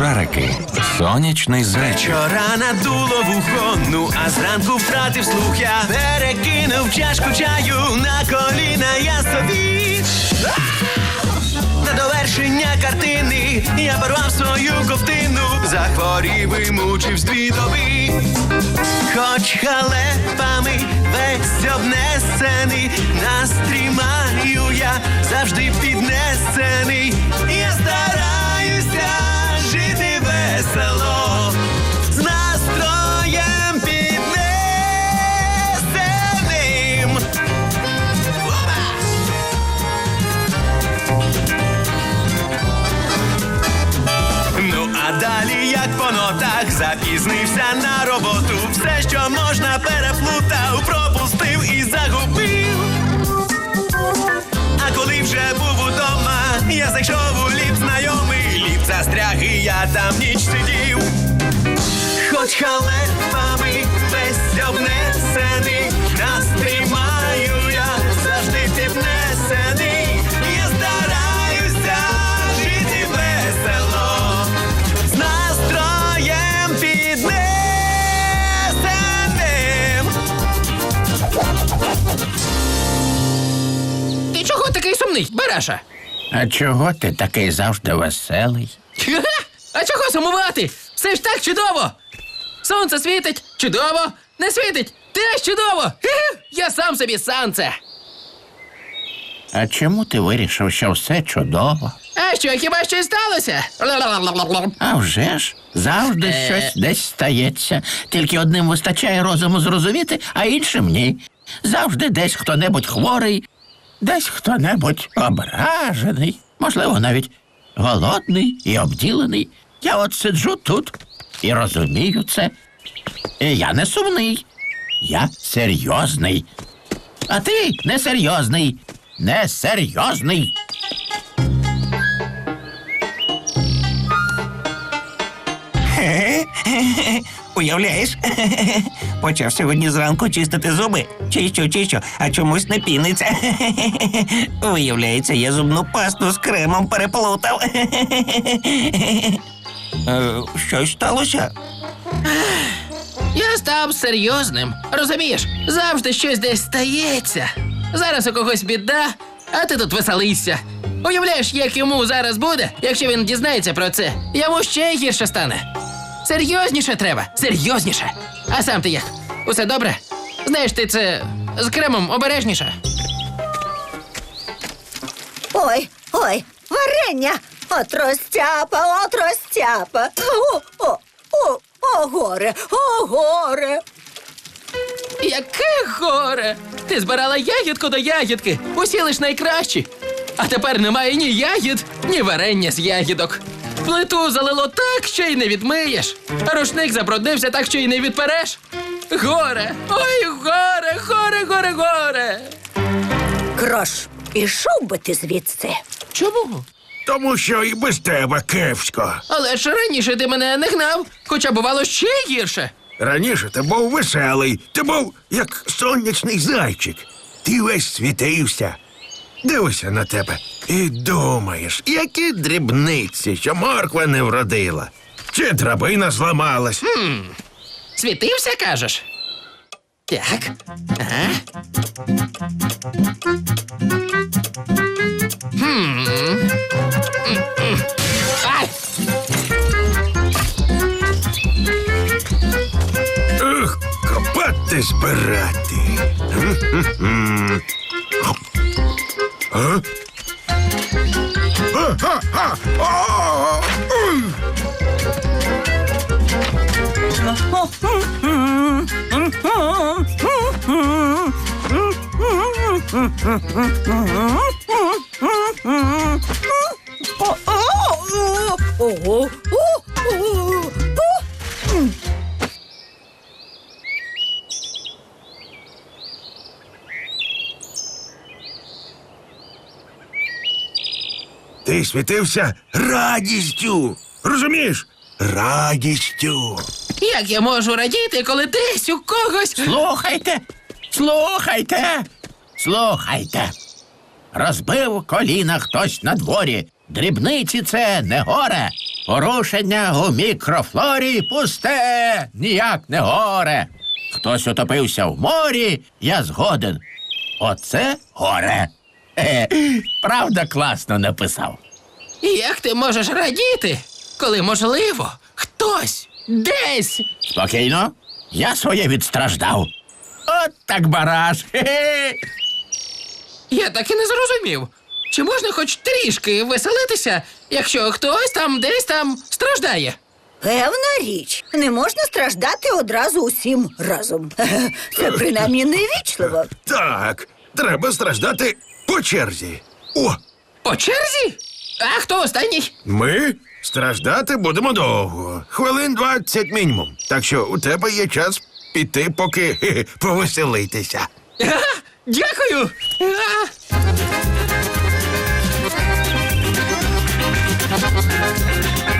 Шарики. Сонячний зайчик. Вчора надуло вухо, ну а зранку втратив слух я перекинув чашку чаю на коліна я собі. На довершення картини я порвав свою ковтину, захворів і мучивсь дві доби. Хоч халепами весь обнесений, настрій маю я завжди піднесений. Далі, як по нотах, запізнився на роботу. Все, що можна, переплутав, пропустив і загубив. А коли вже був удома, я зайшов у ліп знайомий, ліп застряг, і я там ніч сидів. Хоч халепами весь обнесений, настрій такий Бараша? А чого ти такий завжди веселий? А чого сумувати? Все ж так чудово. Сонце світить чудово, не світить теж чудово. Я сам собі сонце. А чому ти вирішив, що все чудово? А що, хіба щось сталося? А вже ж, завжди Е. щось десь стається. Тільки одним вистачає розуму зрозуміти, а іншим ні. Завжди десь хто-небудь хворий, десь хто-небудь ображений, можливо, навіть голодний і обділений. Я от сиджу тут і розумію це. І я не сумний, я серйозний. А ти несерйозний, несерйозний. Уявляєш? Почав сьогодні зранку чистити зуби. Чищу, чищу, а чомусь не піниться. Виявляється, я зубну пасту з кремом переплутав. Е, Щось сталося? Я став серйозним. Розумієш, завжди щось десь стається. Зараз у когось біда, а ти тут веселишся. Уявляєш, як йому зараз буде, якщо він дізнається про це, йому ще гірше стане. Серйозніше треба, серйозніше. А сам ти як? Усе добре? Знаєш, ти це з кремом обережніше. Ой, ой, варення! От розтяпа, от розтяпа. О, о, о, о, горе, о, горе. Яке горе! Ти збирала ягідку до ягідки, усі лиш найкращі. А тепер немає ні ягід, ні варення з ягідок. Плиту залило так, що й не відмиєш. А рушник забруднився так, що й не відпереш. Горе! Ой, горе, горе, горе, горе! Крош, ішов би ти звідси. Чому? Тому що і без тебе кепсько. Але ж раніше ти мене не гнав, хоча бувало ще гірше. Раніше ти був веселий, ти був як сонячний зайчик. Ти весь світився. Дивися на тебе і думаєш, які дрібниці, що морква не вродила. Чи драбина зламалась. Хм, Світився, кажеш? Так. Ага. Хм. Ай! Ух, копати збирати. А? А-ха-ха! О! Уй! О, Ти світився радістю. Розумієш? Радістю. Як я можу радіти, коли десь у когось. Слухайте, слухайте, слухайте. Розбив коліна хтось на дворі. Дрібниці це не горе. Порушення у мікрофлорі пусте, ніяк не горе. Хтось утопився в морі, я згоден. Оце горе. Правда, класно написав. Як ти можеш радіти, коли можливо хтось десь Спокійно, я своє відстраждав. От так бараш. Я так і не зрозумів. Чи можна хоч трішки веселитися, якщо хтось там десь там страждає? Певна річ, не можна страждати одразу усім разом. Це принаймні невічливо. Так, треба страждати по черзі. О! По черзі? А хто останній? Ми страждати будемо довго. Хвилин 20 мінімум. Так що у тебе є час піти, поки повеселитися. Ага, дякую. Ага. Thank you.